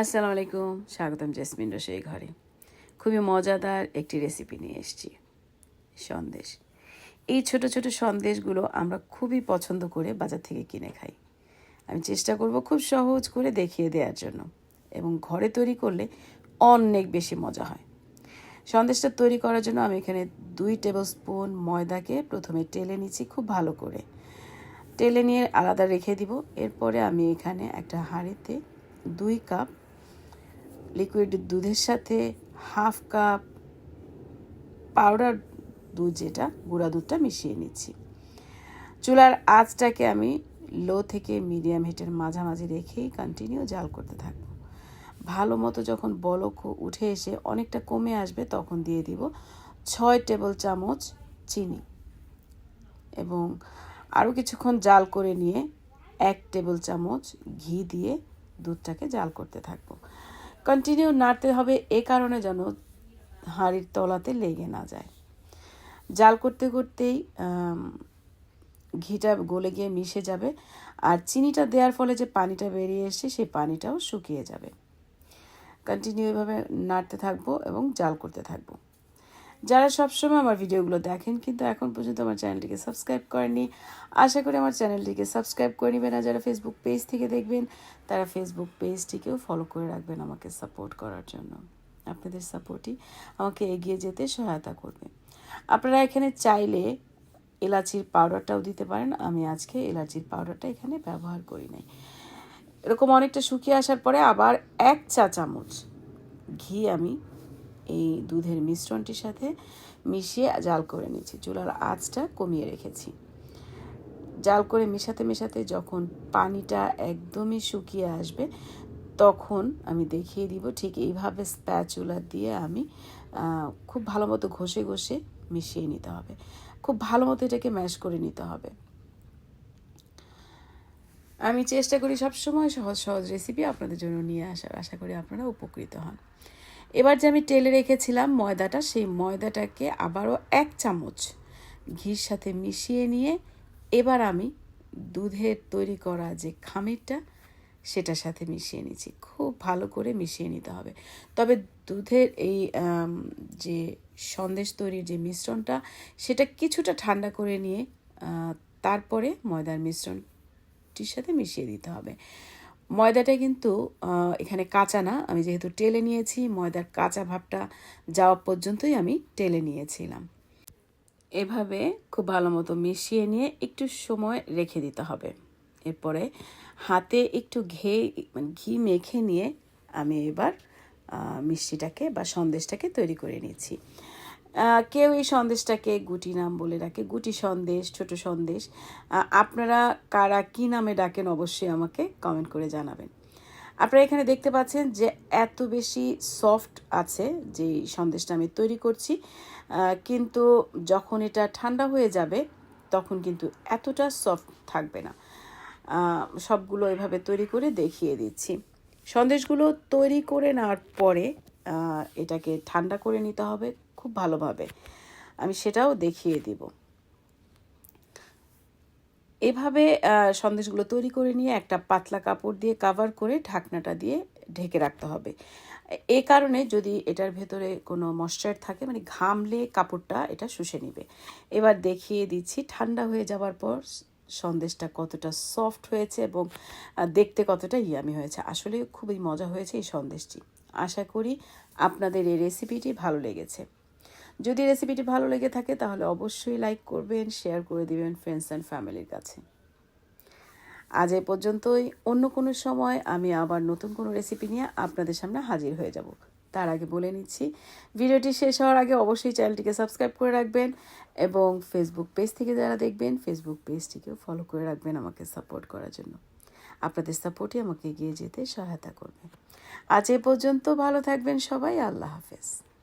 আসসালামু আলাইকুম স্বাগতম জেসমিন রসই ঘরে। খুবই মজাদার একটি রেসিপি নিয়ে এসেছি, সন্দেশ। এই ছোট ছোট সন্দেশগুলো আমরা খুবই পছন্দ করে বাজার থেকে কিনে খাই। আমি চেষ্টা করব খুব সহজ করে দেখিয়ে দেওয়ার জন্য এবং ঘরে তৈরি করলে অনেক বেশি মজা হয়। সন্দেশটা তৈরি করার জন্য আমি এখানে দুই টেবিল স্পুন ময়দাকে প্রথমে টেলে নিচ্ছি খুব ভালো করে। টেলে নিয়ে আলাদা রেখে দিব। এরপরে আমি এখানে একটা হাঁড়িতে দুই কাপ লিকুইড দুধের সাথে হাফ কাপ পাউডার দুধ যেটা, গুঁড়া দুধটা মিশিয়ে নিচ্ছি। চুলার আঁচটাকে আমি লো থেকে মিডিয়াম হিটের মাঝামাঝি রেখেই কন্টিনিউ জাল করতে থাকব। ভালো মতো যখন বলক উঠে এসে অনেকটা কমে আসবে, তখন দিয়ে দিব ছয় টেবিল চামচ চিনি এবং আরও কিছুক্ষণ জাল করে নিয়ে এক টেবিল চামচ ঘি দিয়ে দুধটাকে জাল করতে থাকব। কন্টিনিউ নাড়তে হবে এ কারণে যেন হাঁড়ির তলাতে লেগে না যায়। জাল করতে করতেই ঘিটা গলে গিয়ে মিশে যাবে আর চিনিটা দেওয়ার ফলে যে পানিটা বেরিয়ে এসছে সেই পানিটাও শুকিয়ে যাবে। কন্টিনিউ এভাবে নাড়তে থাকব এবং জাল করতে থাকব। যারা সবসময় আমার ভিডিওগুলো দেখেন, কিন্তু এখন পর্যন্ত আমার চ্যানেলটিকে সাবস্ক্রাইব করেননি, আশা করি আমার চ্যানেলটিকে সাবস্ক্রাইব করে নেবেন। আর যারা ফেসবুক পেজ থেকে দেখবেন, তারা ফেসবুক পেজটিকেও ফলো করে রাখবেন আমাকে সাপোর্ট করার জন্য। আপনাদের সাপোর্টই আমাকে এগিয়ে যেতে সহায়তা করবে। আপনারা এখানে চাইলে এলাচির পাউডারটাও দিতে পারেন। আমি আজকে এলাচির পাউডারটা এখানে ব্যবহার করি নাই। এরকম অনেকটা শুকিয়ে আসার পরে আবার এক চা চামচ ঘি আমি এই দুধের মিশ্রণটির সাথে মিশিয়ে জাল করে নিচ্ছি চুলার আঁচটা কমিয়ে রেখেছি। জাল করে মেশাতে মেশাতে যখন পানিটা একদমই শুকিয়ে আসবে, তখন আমি দেখিয়ে দিব ঠিক এইভাবে স্প্যাচুলা দিয়ে আমি খুব ভালো মতো ঘষে ঘষে মিশিয়ে নিতে হবে। খুব ভালো মতো এটাকে ম্যাশ করে নিতে হবে। আমি চেষ্টা করি সবসময় সহজ সহজ রেসিপি আপনাদের জন্য নিয়ে আসার। আশা করি আপনারা উপকৃত হন। এবার যে আমি টেলে রেখেছিলাম ময়দাটা, সেই ময়দাটাকে আবারও এক চামচ ঘির সাথে মিশিয়ে নিয়ে এবার আমি দুধের তৈরি করা যে খামিরটা, সেটার সাথে মিশিয়ে নিচ্ছি খুব ভালো করে মিশিয়ে নিতে হবে। তবে দুধের এই যে সন্দেশ তৈরির যে মিশ্রণটা, সেটা কিছুটা ঠান্ডা করে নিয়ে তারপরে ময়দার মিশ্রণটির সাথে মিশিয়ে দিতে হবে। ময়দাটা কিন্তু এখানে কাঁচা না। আমি যেহেতু টেলে নিয়েছি, ময়দার কাঁচা ভাবটা যাওয়া পর্যন্তই আমি টেলে নিয়েছিলাম। এভাবে খুব ভালো মতো মিশিয়ে নিয়ে একটু সময় রেখে দিতে হবে। এরপরে হাতে একটু ঘে মানে ঘি মেখে নিয়ে আমি এবার মিষ্টিটাকে বা সন্দেশটাকে তৈরি করে নিচ্ছি। কেউ এই সন্দেশটাকে গুটি নাম বলে ডাকে, গুটি সন্দেশ, ছোট সন্দেশ। আপনারা কারা কি নামে ডাকেন অবশ্যই আমাকে কমেন্ট করে জানাবেন। আপনারা এখানে দেখতে পাচ্ছেন যে এত বেশি সফট আছে যে সন্দেশটা আমি তৈরি করছি। কিন্তু যখন এটা ঠান্ডা হয়ে যাবে, তখন কিন্তু এতটা সফট থাকবে না। সবগুলো এভাবে তৈরি করে দেখিয়ে দিচ্ছি। সন্দেশগুলো তৈরি করে নেওয়ার পরে এটাকে ঠান্ডা করে নিতে হবে। খুব ভালোভাবে। আমি সেটাও দেখিয়ে দিব। এভাবে সন্দেশগুলো তৈরি করে নিয়ে একটা পাতলা কাপড় দিয়ে কাভার করে ঢাকনাটা দিয়ে ঢেকে রাখতে হবে। এ কারণে যদি এটার ভেতরে কোনো মশ্চার থাকে মানে ঘামলে কাপড়টা এটা শুষে নিবে। এবার দেখিয়ে দিচ্ছি, ঠান্ডা হয়ে যাওয়ার পর সন্দেশটা কতটা সফট হয়েছে এবং দেখতে কতটা ইয়ামি হয়েছে। আসলে খুবই মজা হয়েছে এই সন্দেশটি। আশা করি আপনাদের এই রেসিপিটি ভালো লেগেছে। যদি রেসিপিটি ভালো লেগে থাকে, তাহলে অবশ্যই লাইক করবেন শেয়ার করে দিবেন ফ্রেন্ডস অ্যান্ড ফ্যামিলির কাছে। আজ এ পর্যন্তই। অন্য কোনো সময় আমি আবার নতুন কোনো রেসিপি নিয়ে আপনাদের সামনে হাজির হয়ে যাব। তার আগে বলে নিচ্ছি, ভিডিওটি শেষ হওয়ার আগে অবশ্যই চ্যানেলটিকে সাবস্ক্রাইব করে রাখবেন এবং ফেসবুক পেজ থেকে যারা দেখবেন ফেসবুক পেজটিকেও ফলো করে রাখবেন আমাকে সাপোর্ট করার জন্য। আপনাদের সাপোর্টই আমাকে এগিয়ে যেতে সহায়তা করবে। আজ এ পর্যন্ত ভালো থাকবেন সবাই, আল্লাহ হাফেজ।